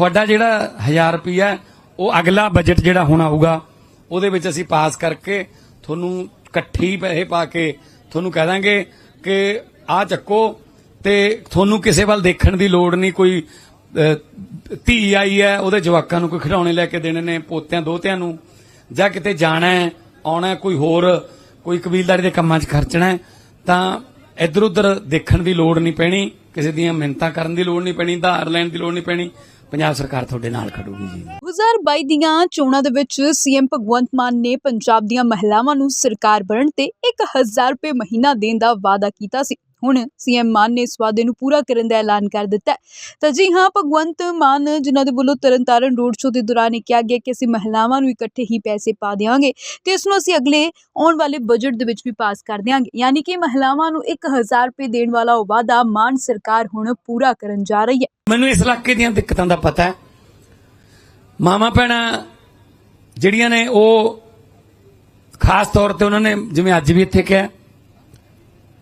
ਤੁਹਾਡਾ ਜਿਹੜਾ 1000 ਰੁਪਿਆ ਉਹ ਅਗਲਾ ਬਜਟ ਜਿਹੜਾ ਹੋਣਾ ਹੋਊਗਾ ਉਹਦੇ ਵਿੱਚ ਅਸੀਂ ਪਾਸ ਕਰਕੇ ਤੁਹਾਨੂੰ ਇਕੱਠੀ ਪੈਸੇ ਪਾ ਕੇ ਤੁਹਾਨੂੰ ਕਹਿ ਦਾਂਗੇ ਕਿ ਆ ਚੱਕੋ ਤੇ ਤੁਹਾਨੂੰ ਕਿਸੇ ਵੱਲ ਦੇਖਣ ਦੀ ਲੋੜ ਨਹੀਂ, ਕੋਈ ਧੀ ਆਈ ਹੈ, ਉਹਦੇ ਜਵਾਕਾਂ ਨੂੰ ਕੋਈ ਖਿਡੌਣੇ ਲੈ ਕੇ ਦੇਣੇ ਨੇ, ਪੋਤਿਆਂ, ਦੋਤਿਆਂ ਨੂੰ, ਜਾਂ ਕਿਤੇ ਜਾਣਾ ਹੈ, ਆਉਣਾ ਕੋਈ ਹੋਰ, ਕੋਈ ਕਬੀਲਦਾਰੀ ਦੇ ਕੰਮਾਂ 'ਚ ਖਰਚਣਾ ਤਾਂ ਇੱਧਰ ਉੱਧਰ ਦੇਖਣ ਦੀ ਲੋੜ ਨਹੀਂ ਪੈਣੀ, ਕਿਸੇ ਦੀਆਂ ਮਿਹਨਤਾਂ ਕਰਨ ਦੀ ਲੋੜ ਨਹੀਂ ਪੈਣੀ ਧਾਰ ਲੈਣ ਦੀ ਲੋੜ ਨਹੀਂ ਪੈਣੀ ਪੰਜਾਬ ਸਰਕਾਰ ਤੁਹਾਡੇ ਨਾਲ ਖੜੂਗੀ ਜੀ। 2022 ਦੀਆਂ ਚੋਣਾਂ ਦੇ ਵਿੱਚ ਸੀਐਮ ਭਗਵੰਤ ਮਾਨ ਨੇ ਪੰਜਾਬ ਦੀਆਂ ਮਹਿਲਾਵਾਂ ਨੂੰ ਸਰਕਾਰ ਬਣਨ ਤੇ 1000 ਰੁਪਏ ਮਹੀਨਾ ਦੇਣ ਦਾ ਵਾਅਦਾ ਕੀਤਾ ਸੀ। ਹੁਣ ਸੀਐਮ ਮਾਨ ਨੇ ਇਸ ਵਾਅਦੇ ਨੂੰ ਪੂਰਾ ਕਰਨ ਦਾ ਐਲਾਨ ਕਰ ਦਿੱਤਾ ਤਾਂ ਜੀ ਹਾਂ, ਭਗਵੰਤ ਮਾਨ ਜਿਨ੍ਹਾਂ ਦੇ ਵੱਲੋਂ ਤਰਨਤਾਰਨ ਰੋਡ ਸ਼ੋਅ ਦੇ ਦੌਰਾਨ ਇਹ ਕਿਹਾ ਗਿਆ ਕਿ ਅਸੀਂ ਮਹਿਲਾਵਾਂ ਨੂੰ ਇਕੱਠੇ ਹੀ ਪੈਸੇ ਪਾ ਦੇਵਾਂਗੇ ਤੇ ਇਸ ਨੂੰ ਅਸੀਂ ਅਗਲੇ ਆਉਣ ਵਾਲੇ ਬਜਟ ਦੇ ਵਿੱਚ ਵੀ ਪਾਸ ਕਰ ਦੇਵਾਂਗੇ ਯਾਨੀ ਕਿ ਮਹਿਲਾਵਾਂ ਨੂੰ 1000 ਰੁਪਏ ਦੇਣ ਵਾਲਾ ਉਹ ਵਾਅਦਾ ਮਾਨ ਸਰਕਾਰ ਹੁਣ ਪੂਰਾ ਕਰਨ ਜਾ ਰਹੀ ਹੈ। ਮੈਨੂੰ ਇਸ ਇਲਾਕੇ ਦੀਆਂ ਦਿੱਕਤਾਂ ਦਾ ਪਤਾ ਹੈ। ਮਾਮਾ ਭੈਣਾਂ ਜਿਹੜੀਆਂ ਨੇ ਉਹ ਖਾਸ ਤੌਰ ਤੇ ਉਹਨਾਂ ਨੇ ਜਿਵੇਂ ਅੱਜ ਵੀ ਇੱਥੇ ਕਿਹਾ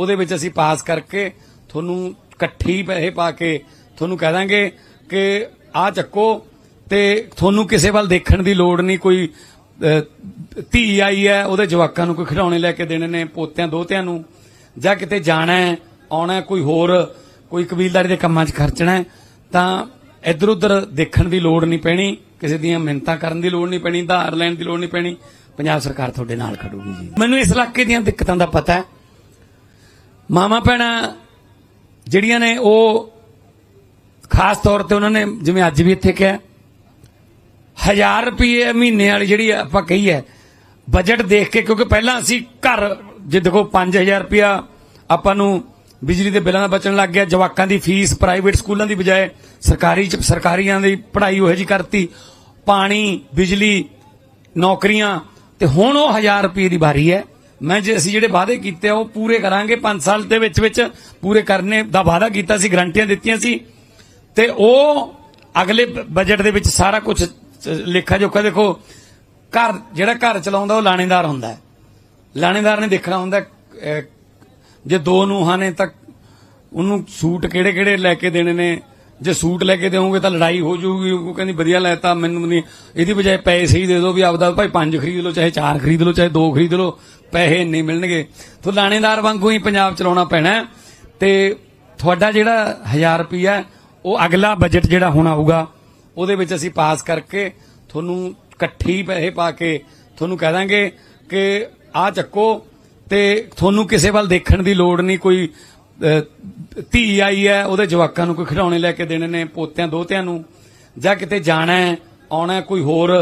ਉਹਦੇ ਵਿੱਚ ਅਸੀਂ ਪਾਸ ਕਰਕੇ ਤੁਹਾਨੂੰ ਇਕੱਠੀ ਪੈਸੇ ਪਾ ਕੇ ਤੁਹਾਨੂੰ ਕਹਿ ਦਾਂਗੇ ਕਿ ਆ ਚੱਕੋ ਤੇ ਤੁਹਾਨੂੰ ਕਿਸੇ ਵੱਲ ਦੇਖਣ ਦੀ ਲੋੜ ਨਹੀਂ, ਕੋਈ ਧੀ ਆਈ ਹੈ, ਉਹਦੇ ਜਵਾਕਾਂ ਨੂੰ ਕੋਈ ਖਿਡੌਣੇ ਲੈ ਕੇ ਦੇਣੇ ਨੇ, ਪੋਤਿਆਂ, ਦੋਤਿਆਂ ਨੂੰ, ਜਾਂ ਕਿਤੇ ਜਾਣਾ ਹੈ, ਆਉਣਾ ਕੋਈ ਹੋਰ, ਕੋਈ ਕਬੀਲਦਾਰੀ ਦੇ ਕੰਮਾਂ 'ਚ ਖਰਚਣਾ ਤਾਂ ਇੱਧਰ ਉੱਧਰ ਦੇਖਣ ਦੀ ਲੋੜ ਨਹੀਂ ਪੈਣੀ, ਕਿਸੇ ਦੀਆਂ ਮਿੰਨਤਾਂ ਕਰਨ ਦੀ ਲੋੜ ਨਹੀਂ ਪੈਣੀ ਧਾਰ ਲੈਣ ਦੀ ਲੋੜ ਨਹੀਂ ਪੈਣੀ। ਪੰਜਾਬ ਸਰਕਾਰ ਤੁਹਾਡੇ ਨਾਲ ਖੜੂਗੀ ਜੀ। ਮੈਨੂੰ ਇਸ ਇਲਾਕੇ ਦੀਆਂ ਦਿੱਕਤਾਂ ਦਾ ਪਤਾ ਹੈ। ਮਾਮਾ ਭੈਣਾਂ ਜਿਹੜੀਆਂ ਨੇ ਉਹ ਖਾਸ ਤੌਰ ਤੇ ਉਹਨਾਂ ਨੇ ਜਿਵੇਂ ਅੱਜ ਵੀ ਇੱਥੇ ਕਿਹਾ 1000 ਰੁਪਏ ਮਹੀਨੇ ਵਾਲੀ ਜਿਹੜੀ ਆਪਾਂ ਕਹੀ ਹੈ ਬਜਟ ਦੇਖ ਕੇ, ਕਿਉਂਕਿ ਪਹਿਲਾਂ ਅਸੀਂ ਘਰ, ਜੇ ਦੇਖੋ 5000 ਰੁਪਇਆ ਆਪਾਂ ਨੂੰ ਬਿਜਲੀ ਦੇ ਬਿੱਲਾਂ ਦਾ ਬਚਣ ਲੱਗ ਗਿਆ, ਜਵਾਕਾਂ ਦੀ ਫੀਸ ਪ੍ਰਾਈਵੇਟ ਸਕੂਲਾਂ ਦੀ ਬਜਾਏ ਸਰਕਾਰੀ ਚ, ਸਰਕਾਰੀਆਂ ਦੀ ਪੜ੍ਹਾਈ ਉਹੋ ਜੀ ਕਰਤੀ, ਪਾਣੀ, ਬਿਜਲੀ, ਨੌਕਰੀਆਂ, ਤੇ ਹੁਣ ਉਹ 1000 ਰੁਪਏ ਦੀ ਵਾਰੀ ਹੈ। ਮੈਂ ਜੇ ਅਸੀਂ ਜਿਹੜੇ ਵਾਅਦੇ ਕੀਤੇ ਆ, ਉਹ ਪੂਰੇ ਕਰਾਂਗੇ। 5 ਸਾਲ ਦੇ ਵਿੱਚ ਵਿੱਚ ਪੂਰੇ ਕਰਨੇ ਦਾ ਵਾਅਦਾ ਕੀਤਾ ਸੀ, ਗਰੰਟੀਆਂ ਦਿੱਤੀਆਂ ਸੀ। ਤੇ ਉਹ ਅਗਲੇ ਬ- ਬਜਟ ਦੇ ਵਿੱਚ ਸਾਰਾ ਕੁਝ ਲੇਖਾ ਜੋਖਾ ਦੇਖੋ, ਘਰ, ਜਿਹੜਾ ਘਰ ਚਲਾਉਂਦਾ, ਉਹ ਲਾਣੇਦਾਰ ਹੁੰਦਾ ਲਾਣੇਦਾਰ ਨੇ ਦੇਖਣਾ ਹੁੰਦਾ ਜੇ ਦੋ ਨੂੰਹਾਂ ਨੇ ਤਾਂ ਉਹਨੂੰ ਸੂਟ ਕਿਹੜੇ ਕਿਹੜੇ ਲੈ ਕੇ ਦੇਣੇ ਨੇ? ਜੇ ਸੂਟ ਲੈ ਕੇ ਦੇਵੋਗੇ ਤਾਂ ਲੜਾਈ ਹੋ ਜਾਊਗੀ। ਉਹ ਕਹਿੰਦੀ, ਵਧੀਆ ਲੈਤਾ, ਮੈਨੂੰ ਨਹੀਂ। ਇਹਦੀ ਬਜਾਏ ਪੈਸੇ ਹੀ ਦੇ ਦਿਓ ਵੀ ਆਪਦਾ ਭਾਈ ਪੰਜ ਖਰੀਦ ਲਓ, ਚਾਹੇ ਚਾਰ ਖਰੀਦ ਲਓ, ਚਾਹੇ ਦੋ ਖਰੀਦ ਲਓ, ਪੈਸੇ ਨਹੀਂ ਮਿਲਣਗੇ। ਤਾਂ ਲਾਣੇਦਾਰ ਵਾਂਗੂ ਹੀ ਪੰਜਾਬ ਚਲਾਉਣਾ ਪੈਣਾ ਹੈ। ਤੇ ਤੁਹਾਡਾ ਜਿਹੜਾ 1000 ਰੁਪਿਆ ਉਹ ਅਗਲਾ ਬਜਟ ਜਿਹੜਾ ਹੋਣਾ ਹੋਊਗਾ ਉਹਦੇ ਵਿੱਚ ਅਸੀਂ ਪਾਸ ਕਰਕੇ ਤੁਹਾਨੂੰ ਇਕੱਠੀ ਪੈਸੇ ਪਾ ਕੇ ਤੁਹਾਨੂੰ ਕਹਿ ਦਾਂਗੇ ਕਿ ਆ ਚੱਕੋ ਤੇ ਤੁਹਾਨੂੰ ਕਿਸੇ ਵੱਲ ਦੇਖਣ ਦੀ ਲੋੜ ਨਹੀਂ, ਕੋਈ ਧੀ ਆਈ ਹੈ ਉਹਦੇ ਜਵਾਕਾਂ ਨੂੰ ਕੋਈ ਖਿਡੌਣੇ ਲੈ ਕੇ ਦੇਣੇ ਨੇ ਪੋਤਿਆਂ ਦੋਤਿਆਂ ਨੂੰ। ਜਾਂ ਕਿਤੇ ਜਾਣਾ ਹੈ ਆਉਣਾ ਕੋਈ ਹੋਰ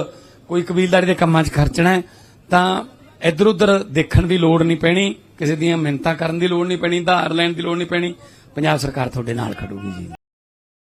ਕੋਈ ਕਬੀਲਦਾਰੀ ਦੇ ਕੰਮਾਂ 'ਚ ਖਰਚਣਾ ਹੈ, ਤਾਂ ਇੱਧਰ ਉੱਧਰ ਦੇਖਣ ਦੀ ਲੋੜ ਨਹੀਂ ਪੈਣੀ ਕਿਸੇ ਦੀਆਂ ਮਿੰਨਤਾਂ ਕਰਨ ਦੀ ਲੋੜ ਨਹੀਂ ਪੈਣੀ ਧਾਰ ਲੈਣ ਦੀ ਲੋੜ ਨਹੀਂ ਪੈਣੀ। ਪੰਜਾਬ ਸਰਕਾਰ ਤੁਹਾਡੇ ਨਾਲ ਖੜੂਗੀ ਜੀ।